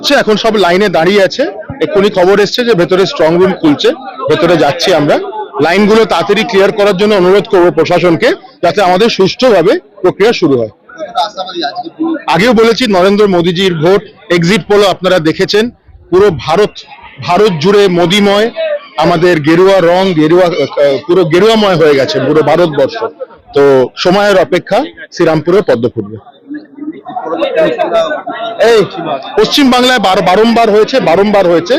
হচ্ছে এখন সব লাইনে দাঁড়িয়ে আছে। এক্ষুনি খবর এসছে যে ভেতরে স্ট্রং রুম খুলছে, ভেতরে যাচ্ছি আমরা। লাইনগুলো তাড়াতাড়ি ক্লিয়ার করার জন্য অনুরোধ করব প্রশাসনকে, যাতে আমাদের সুষ্ঠুভাবে প্রক্রিয়া শুরু হয়। আগেও বলেছি, নরেন্দ্র মোদীজির ভোট এক্সিট পোলো আপনারা দেখেছেন। পুরো ভারত ভারত জুড়ে মোদিময়, আমাদের গেরুয়া রং, গেরুয়া পুরো গেরুয়াময় হয়ে গেছে পুরো ভারতবর্ষ। তো সময়ের অপেক্ষা শ্রীরামপুরে পদ্ম ফুটবে। এই পশ্চিম বাংলায় বার- বারংবার হয়েছে বারংবার হয়েছে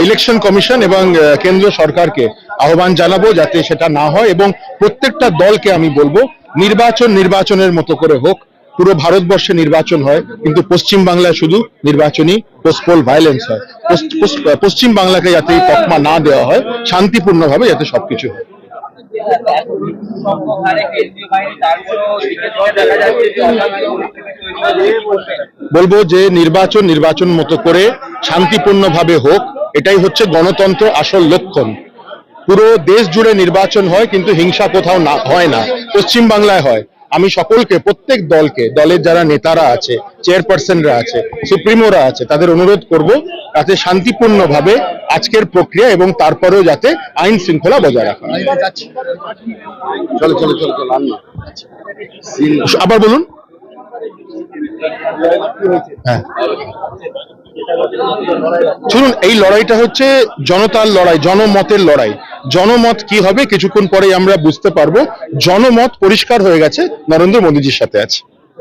ইলেকশন কমিশন এবং কেন্দ্রীয় সরকারকে আহ্বান জানাব যাতে সেটা না হয় এবং প্রত্যেকটা দলকে আমি বলব, নির্বাচন নির্বাচনের মতো করে হোক, পুরো ভারতবর্ষে নির্বাচন হয়, কিন্তু পশ্চিম বাংলায় শুধু নির্বাচনী পোস্টপোল ভায়োলেন্স হয়। পশ্চিম বাংলাকে যাতে তকমা না দেওয়া হয়, শান্তিপূর্ণভাবে যাতে সবকিছু হয়। দেখা যাচ্ছে বলব যে নির্বাচন নির্বাচন মতো করে শান্তিপূর্ণভাবে হোক এটাই হচ্ছে গণতন্ত্র আসল লক্ষণ। পুরো দেশ জুড়ে নির্বাচন হয় কিন্তু হিংসা কোথাও না হয় না। পশ্চিম বাংলায় হয়। আমি সকলকে প্রত্যেক দলকে দলের যারা নেতারা আছে চেয়ারপারসনরা আছে সুপ্রিমোরা আছে তাদের অনুরোধ করব যাতে শান্তিপূর্ণভাবে আজকের প্রক্রিয়া এবং তারপরেও যাতে আইন শৃঙ্খলা বজায় রাখা আবার বলুন। হ্যাঁ। শুনুন এই লড়াইটা হচ্ছে জনতার লড়াই, জনমতের লড়াই। জনমত কি হবে কিছুক্ষণ পরে আমরা বুঝতে পারব। জনমত পরিষ্কার হয়ে গেছে, নরেন্দ্র মোদীজির সাথে আছে।